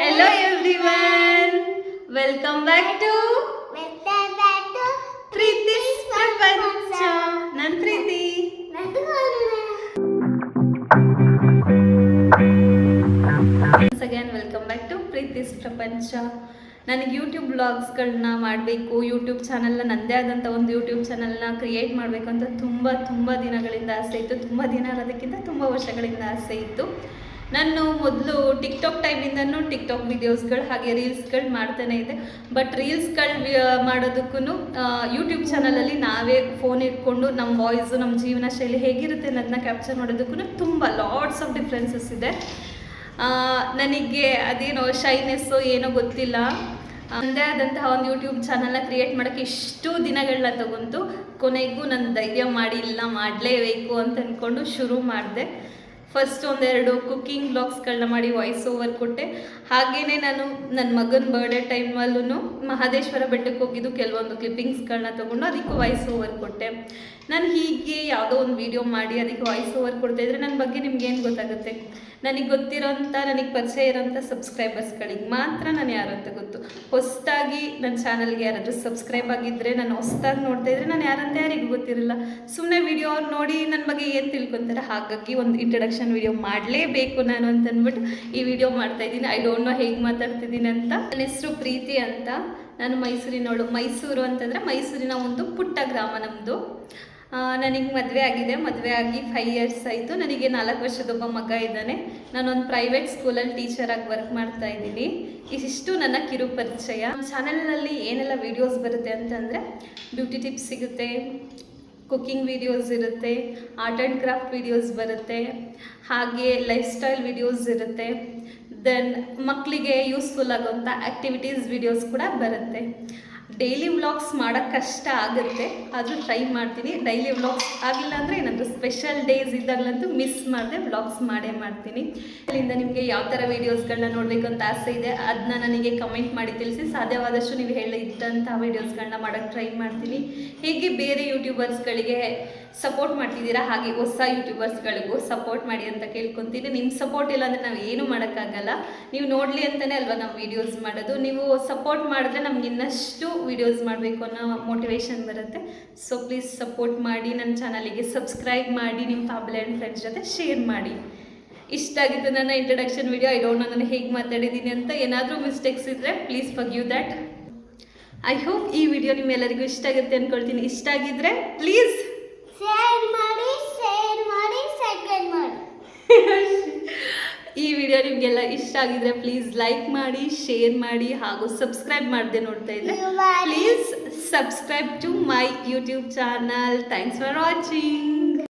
Hello to welcome back to Preethi Prapancha Nan Preethi Once again welcome back to Preethi's Prapancha ನನಗೆ YouTube ಬ್ಲಾಗ್ಸ್ಗಳನ್ನ ಮಾಡಬೇಕು YouTube ಚಾನಲ್ನ ನನ್ನದೇ ಆದಂಥ ಒಂದು ಯೂಟ್ಯೂಬ್ ಚಾನಲ್ನ ಕ್ರಿಯೇಟ್ ಮಾಡಬೇಕು ಅಂತ ತುಂಬ ತುಂಬ ದಿನಗಳಿಂದ ಆಸೆ ಇತ್ತು. ತುಂಬ ದಿನ ಇರೋದಕ್ಕಿಂತ ತುಂಬ ವರ್ಷಗಳಿಂದ ಆಸೆ ಇತ್ತು. ನಾನು ಮೊದಲು ಟಿಕ್ಟಾಕ್ ಟೈಮಿಂದನೂ ಟಿಕ್ಟಾಕ್ ವಿಡಿಯೋಸ್ಗಳು ಹಾಗೆ ರೀಲ್ಸ್ಗಳು ಮಾಡ್ತಾನೆ ಇದೆ ಬಟ್ ರೀಲ್ಸ್ಗಳು ಮಾಡೋದಕ್ಕೂ ಯೂಟ್ಯೂಬ್ ಚಾನಲಲ್ಲಿ ನಾವೇ ಫೋನ್ ಇಟ್ಕೊಂಡು ನಮ್ಮ ವಾಯ್ಸು ನಮ್ಮ ಜೀವನ ಶೈಲಿ ಹೇಗಿರುತ್ತೆ ಅನ್ನೋದನ್ನ ಕ್ಯಾಪ್ಚರ್ ಮಾಡೋದಕ್ಕೂ ತುಂಬ ಲಾಟ್ಸ್ ಆಫ್ ಡಿಫ್ರೆನ್ಸಸ್ ಇದೆ. ನನಗೆ ಅದೇನೋ ಶೈನೆಸ್ಸು ಏನೋ ಗೊತ್ತಿಲ್ಲ. ನನ್ನದೇ ಆದಂತಹ ಒಂದು ಯೂಟ್ಯೂಬ್ ಚಾನಲ್ನ ಕ್ರಿಯೇಟ್ ಮಾಡೋಕ್ಕೆ ಇಷ್ಟು ದಿನಗಳನ್ನ ತಗೊಂತು ಕೊನೆಗೂ ನನ್ನ ಧೈರ್ಯ ಮಾಡಿ ಇಲ್ಲ ಮಾಡಲೇಬೇಕು ಅಂತ ಅಂದ್ಕೊಂಡು ಶುರು ಮಾಡಿದೆ. ಫಸ್ಟ್ ಒಂದೆರಡು ಕುಕ್ಕಿಂಗ್ ಬ್ಲಾಗ್ಸ್ಗಳನ್ನ ಮಾಡಿ ವಾಯ್ಸ್ ಓವರ್ ಕೊಟ್ಟೆ. ಹಾಗೆಯೇ ನಾನು ನನ್ನ ಮಗನ ಬರ್ಡೇ ಟೈಮಲ್ಲೂ ಮಹದೇಶ್ವರ ಬೆಟ್ಟಕ್ಕೆ ಹೋಗಿದ್ದು ಕೆಲವೊಂದು ಕ್ಲಿಪ್ಪಿಂಗ್ಸ್ಗಳನ್ನ ತೊಗೊಂಡು ಅದಕ್ಕೆ ವಾಯ್ಸ್ ಓವರ್ ಕೊಟ್ಟೆ. ನಾನು ಹೀಗೆ ಯಾವುದೋ ಒಂದು ವಿಡಿಯೋ ಮಾಡಿ ಅದಕ್ಕೆ ವಾಯ್ಸ್ ಓವರ್ ಕೊಡ್ತಾ ಇದ್ರೆ ನನ್ನ ಬಗ್ಗೆ ನಿಮ್ಗೆ ಏನು ಗೊತ್ತಾಗುತ್ತೆ? ನನಗೆ ಗೊತ್ತಿರೋಂಥ, ನನಗೆ ಪರಿಚಯ ಇರೋಂಥ ಸಬ್ಸ್ಕ್ರೈಬರ್ಸ್ಗಳಿಗೆ ಮಾತ್ರ ನಾನು ಯಾರು ಅಂತ ಗೊತ್ತು. ಹೊಸದಾಗಿ ನನ್ನ ಚಾನಲ್ಗೆ ಯಾರಾದರೂ ಸಬ್ಸ್ಕ್ರೈಬ್ ಆಗಿದ್ದರೆ ನಾನು ಹೊಸ್ದಾಗಿ ನೋಡ್ತಾ ಇದ್ರೆ ನಾನು ಯಾರಂತ ಯಾರಿಗೂ ಗೊತ್ತಿರಲ್ಲ. ಸುಮ್ಮನೆ ವಿಡಿಯೋ ನೋಡಿ ನನ್ನ ಬಗ್ಗೆ ಏನು ತಿಳ್ಕೊತಾರೆ? ಹಾಗಾಗಿ ಒಂದು ಇಂಟ್ರಡಕ್ಷನ್ ವಿಡಿಯೋ ಮಾಡಲೇಬೇಕು ನಾನು ಅಂತ ಅಂದ್ಬಿಟ್ಟು ಈ ವಿಡಿಯೋ ಮಾಡ್ತಾ ಇದ್ದೀನಿ. ಐ ಡೋಂಟ್ ನೋ ಹೇಗೆ ಮಾತಾಡ್ತಿದ್ದೀನಿ ಅಂತ. ನನ್ನ ಹೆಸರು ಪ್ರೀತಿ ಅಂತ. ನಾನು ಮೈಸೂರಿನವಳು. ಮೈಸೂರು ಅಂತಂದರೆ ಮೈಸೂರಿನ ಒಂದು ಪುಟ್ಟ ಗ್ರಾಮ ನಮ್ಮದು ನನಗೆ ಮದುವೆ ಆಗಿದೆ. ಮದುವೆ ಆಗಿ ಫೈವ್ ಇಯರ್ಸ್ ಆಯಿತು. ನನಗೆ ನಾಲ್ಕು ವರ್ಷದೊಬ್ಬ ಮಗ ಇದ್ದಾನೆ. ನಾನೊಂದು ಪ್ರೈವೇಟ್ ಸ್ಕೂಲಲ್ಲಿ ಟೀಚರಾಗಿ ವರ್ಕ್ ಮಾಡ್ತಾ ಇದ್ದೀನಿ. ಇಷ್ಟು ನನ್ನ ಕಿರು ಪರಿಚಯ. ನಮ್ಮ ಚಾನಲ್ನಲ್ಲಿ ಏನೆಲ್ಲ ವೀಡಿಯೋಸ್ ಬರುತ್ತೆ ಅಂತಂದರೆ ಬ್ಯೂಟಿ ಟಿಪ್ಸ್ ಸಿಗುತ್ತೆ ಕುಕ್ಕಿಂಗ್ ವೀಡಿಯೋಸ್ ಇರುತ್ತೆ ಆರ್ಟ್ ಆ್ಯಂಡ್ ಕ್ರಾಫ್ಟ್ ವೀಡಿಯೋಸ್ ಬರುತ್ತೆ ಹಾಗೆ ಲೈಫ್ ಸ್ಟೈಲ್ ವೀಡಿಯೋಸ್ ಇರುತ್ತೆ. ದೆನ್ ಮಕ್ಕಳಿಗೆ ಯೂಸ್ಫುಲ್ ಆಗುವಂಥ ಆ್ಯಕ್ಟಿವಿಟೀಸ್ ವಿಡಿಯೋಸ್ ಕೂಡ ಬರುತ್ತೆ. ಡೈಲಿ ವ್ಲಾಗ್ಸ್ ಮಾಡೋಕ್ಕೆ ಕಷ್ಟ ಆಗುತ್ತೆ. ಆದರೂ ಟ್ರೈ ಮಾಡ್ತೀನಿ. ಡೈಲಿ ವ್ಲಾಗ್ಸ್ ಆಗಿಲ್ಲ ಅಂದರೆ ಏನಾದರೂ ಸ್ಪೆಷಲ್ ಡೇಸ್ ಇದ್ದಾಗಲಂತೂ ಮಿಸ್ ಮಾಡದೆ ವ್ಲಾಗ್ಸ್ ಮಾಡೇ ಮಾಡ್ತೀನಿ. ಅಲ್ಲಿಂದ ನಿಮಗೆ ಯಾವ ಥರ ವೀಡಿಯೋಸ್ಗಳನ್ನ ನೋಡಬೇಕು ಅಂತ ಆಸೆ ಇದೆ ಅದನ್ನ ನನಗೆ ಕಮೆಂಟ್ ಮಾಡಿ ತಿಳಿಸಿ. ಸಾಧ್ಯವಾದಷ್ಟು ನೀವು ಹೇಳಿದ್ದಂಥ ವೀಡಿಯೋಸ್ಗಳನ್ನ ಮಾಡೋಕ್ಕೆ ಟ್ರೈ ಮಾಡ್ತೀನಿ. ಹೀಗೆ ಬೇರೆ ಯೂಟ್ಯೂಬರ್ಸ್ಗಳಿಗೆ ಸಪೋರ್ಟ್ ಮಾಡ್ತಿದ್ದೀರಾ? ಹಾಗೆ ಹೊಸ ಯೂಟ್ಯೂಬರ್ಸ್ಗಳಿಗೂ ಸಪೋರ್ಟ್ ಮಾಡಿ ಅಂತ ಕೇಳ್ಕೊತೀನಿ. ನಿಮ್ಮ ಸಪೋರ್ಟ್ ಇಲ್ಲ ಅಂದರೆ ನಾವು ಏನು ಮಾಡೋಕ್ಕಾಗಲ್ಲ. ನೀವು ನೋಡಲಿ ಅಂತಲೇ ಅಲ್ವಾ ನಾವು ವೀಡಿಯೋಸ್ ಮಾಡೋದು. ನೀವು ಸಪೋರ್ಟ್ ಮಾಡಿದ್ರೆ ನಮ್ಗೆ ಇನ್ನಷ್ಟು ವೀಡಿಯೋಸ್ ಮಾಡಬೇಕು ಅನ್ನೋ ಮೋಟಿವೇಶನ್ ಬರುತ್ತೆ. ಸೊ ಪ್ಲೀಸ್ ಸಪೋರ್ಟ್ ಮಾಡಿ ನನ್ನ ಚಾನಲಿಗೆ ಸಬ್ಸ್ಕ್ರೈಬ್ ಮಾಡಿ ನಿಮ್ಮ ಫ್ಯಾಮಿಲಿ ಆ್ಯಂಡ್ ಫ್ರೆಂಡ್ಸ್ ಜೊತೆ ಶೇರ್ ಮಾಡಿ. ಇಷ್ಟ ಆಗಿದ್ದು ನನ್ನ ಇಂಟ್ರಡಕ್ಷನ್ ವಿಡಿಯೋ ಐ ಡೋಂಟ್ ನಾನು ಹೇಗೆ ಮಾತಾಡಿದ್ದೀನಿ ಅಂತ ಏನಾದರೂ ಮಿಸ್ಟೇಕ್ಸ್ ಇದ್ದರೆ please forgive that I hope ಈ ವಿಡಿಯೋ ನಿಮ್ಮೆಲ್ಲರಿಗೂ ಇಷ್ಟ ಆಗುತ್ತೆ ಅಂದ್ಕೊಳ್ತೀನಿ ಇಷ್ಟ ಆಗಿದ್ರೆ ಪ್ಲೀಸ್ ಶೇರ್ ಮಾಡಿ ಶೇರ್ ಮಾಡಿ ಸಬ್ಸ್ಕ್ರೈಬ್ ಮಾಡಿ. ಈ ವಿಡಿಯೋ ನಿಮಗೆಲ್ಲ ಇಷ್ಟ ಆಗಿದ್ರೆ ಪ್ಲೀಸ್ ಲೈಕ್ ಮಾಡಿ ಶೇರ್ ಮಾಡಿ ಹಾಗೂ ಸಬ್ಸ್ಕ್ರೈಬ್ ಮಾಡದೆ ನೋಡ್ತಾ ಮಾಡಿ. Please subscribe to my YouTube channel thanks for watching